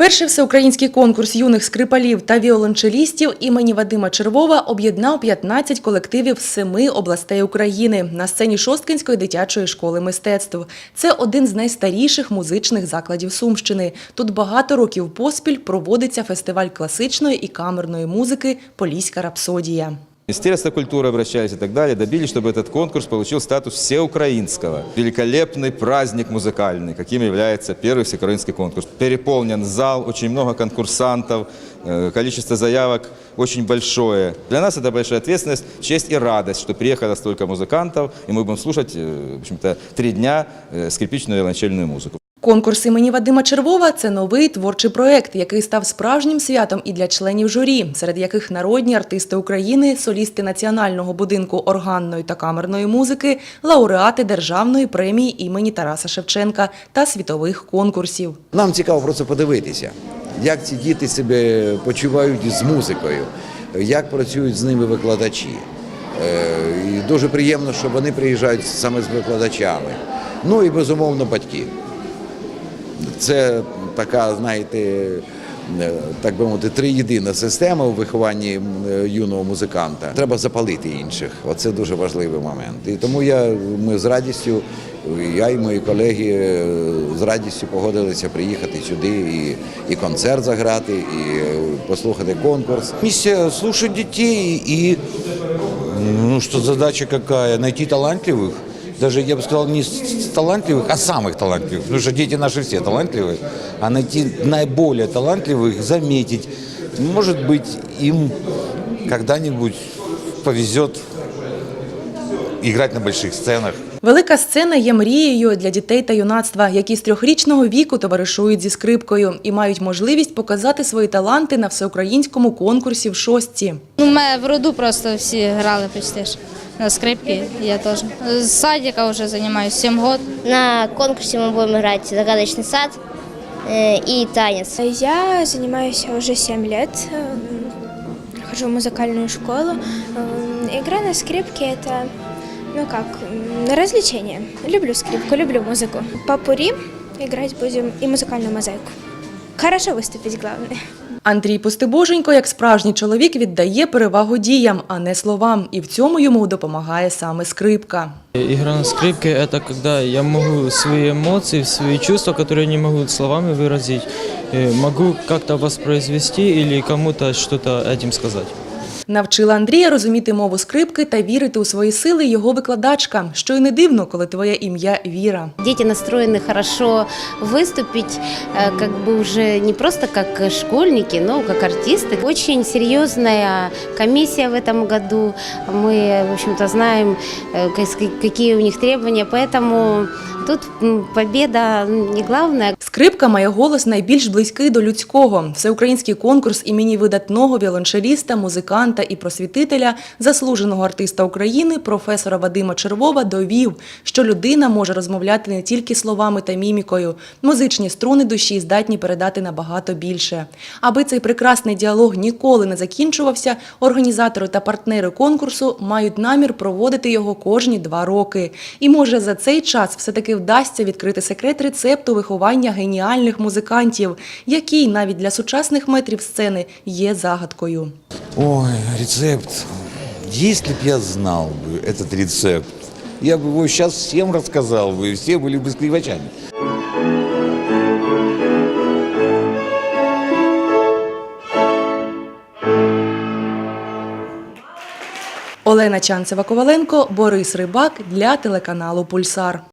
Перший всеукраїнський конкурс юних скрипалів та віолончелістів імені Вадима Червова об'єднав 15 колективів з семи областей України на сцені Шосткинської дитячої школи мистецтв. Це один з найстаріших музичних закладів Сумщини. Тут багато років поспіль проводиться фестиваль класичної і камерної музики Поліська рапсодія. Министерство культуры обращались и так далее, добились, чтобы этот конкурс получил статус всеукраинского. Великолепный праздник музыкальный, каким является первый всеукраинский конкурс. Переполнен зал, очень много конкурсантов, э, количество заявок очень большое. Для нас это большая ответственность, честь и радость, что приехало столько музыкантов, и мы будем слушать, э, в общем-то, три дня э, скрипичную и виолончельную музыку. Конкурс імені Вадима Червова це новий творчий проект, який став справжнім святом і для членів журі, серед яких народні артисти України, солісти Національного будинку органної та камерної музики, лауреати державної премії імені Тараса Шевченка та світових конкурсів. Нам цікаво просто подивитися, як ці діти себе почувають з музикою, як працюють з ними викладачі. Е, І дуже приємно, що вони приїжджають саме з викладачами. Ну і безумовно батьки. Це така, знаєте, е, так би мовити, триєдина система у вихованні е, юного музиканта. Треба запалити інших. Оце дуже важливий момент. І тому я ми з радістю, я і мої колеги е, з радістю погодилися приїхати сюди і, і концерт заграти, і послухати конкурс. Миссия слушать детей и ну что задача какая? Найти талантливых Даже я бы сказал не с- талантливых, а самых талантливых. Потому что дети наши все талантливые. А найти наиболее талантливых, заметить. Может быть, им когда-нибудь повезет играть на больших сценах. Велика сцена є мрією для дітей та юнацтва, які з трьохрічного віку товаришують зі скрипкою і мають можливість показати свої таланти на всеукраїнському конкурсі в шостці. Ну, у мене в роду просто всі грали почти ж На скрипці, я теж. З садика вже займаюся 7 років. На конкурсе мы будем играть «Загадочный сад» э, и «Танец». Я занимаюсь уже 7 лет, хожу в музыкальную школу. Игра на скрипке – это, ну как, м, развлечение. Люблю скрипку, люблю музыку. Попури играть будем и музыкальную мозаику. Хорошо выступить главное. Андрій Пустибоженько, як справжній чоловік, віддає перевагу діям, а не словам. І в цьому йому допомагає саме скрипка. Игра на скрипке – это когда я могу свои эмоции, свои чувства, которые не могу словами выразить, э, могу как-то воспроизвести или кому-то что-то этим сказать. Навчила Андрія розуміти мову скрипки та вірити у свої сили його викладачка, що й не дивно, коли твоє ім'я Віра. Дети настроены хорошо выступить, э, как бы уже не просто как школьники, но как артисты. Очень серьезная комиссия в этом году. Мы, в общем-то, знаем, э, кас- какие у них требования, поэтому тут м, победа не главное. Скрипка має голос найбільш близький до людського. Всеукраїнський конкурс імені видатного віолончеліста, музиканта і просвітителя, заслуженого артиста України, професора Вадима Червова, довів, що людина може розмовляти не тільки словами та мімікою. Музичні струни душі здатні передати набагато більше. Аби цей прекрасний діалог ніколи не закінчувався, організатори та партнери конкурсу мають намір проводити його кожні два роки. І може за цей час все-таки вдасться відкрити секрет рецепту виховання геніальних музикантів, який навіть для сучасних метрів сцени є загадкою. Ой, рецепт. Если б я знал бы этот рецепт, я бы его сейчас всем рассказал бы, и все были бы скрипачами. Олена Чанцева Коваленко, Борис Рибак для телеканалу Пульсар.